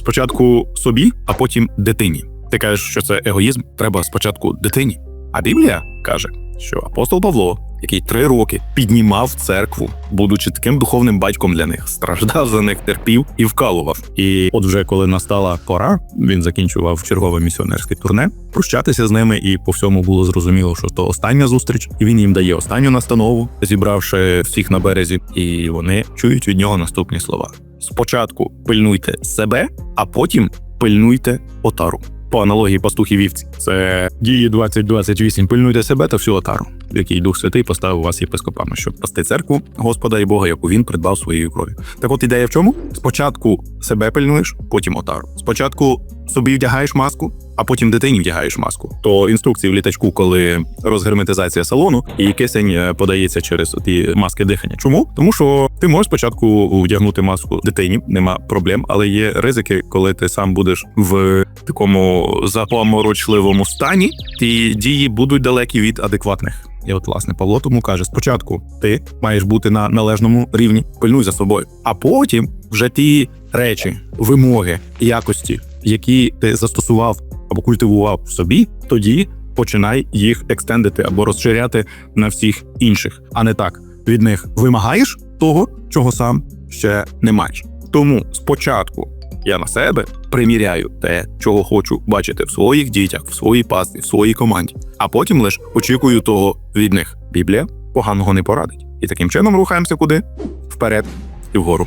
спочатку собі, а потім дитині. Ти кажеш, що це егоїзм, треба спочатку дитині. А Біблія каже, що апостол Павло, який три роки піднімав церкву, будучи таким духовним батьком для них, страждав за них, терпів і вкалував. І от вже коли настала пора, він закінчував чергове місіонерське турне. Прощатися з ними, і по всьому було зрозуміло, що то остання зустріч, і він їм дає останню настанову, зібравши всіх на березі, і вони чують від нього наступні слова: спочатку пильнуйте себе, а потім пильнуйте отару. По аналогії пастухи вівці. Це дії 2028. Пильнуйте себе та всю отару, який Дух Святий поставив вас єпископами, щоб пасти церкву Господа і Бога, яку він придбав своєю кров'ю. Так от ідея в чому? Спочатку себе пильнуєш, потім отару. Спочатку собі вдягаєш маску, а потім дитині вдягаєш маску. То інструкції в літачку, коли розгерметизація салону, і кисень е, подається через ті маски дихання. Чому? Тому що ти можеш спочатку вдягнути маску дитині, нема проблем, але є ризики, коли ти сам будеш в такому запоморочливому стані, ті дії будуть далекі від адекватних. І от, власне, Павло тому каже: спочатку ти маєш бути на належному рівні, пильнуй за собою, а потім вже ті речі, вимоги, якості, які ти застосував або культивував в собі, тоді починай їх екстендити або розширяти на всіх інших, а не так від них вимагаєш того, чого сам ще не маєш. Тому спочатку я на себе приміряю те, чого хочу бачити в своїх дітях, в своїй пасті, в своїй команді, а потім лише очікую того від них. Біблія поганого не порадить. І таким чином рухаємося куди? Вперед і вгору.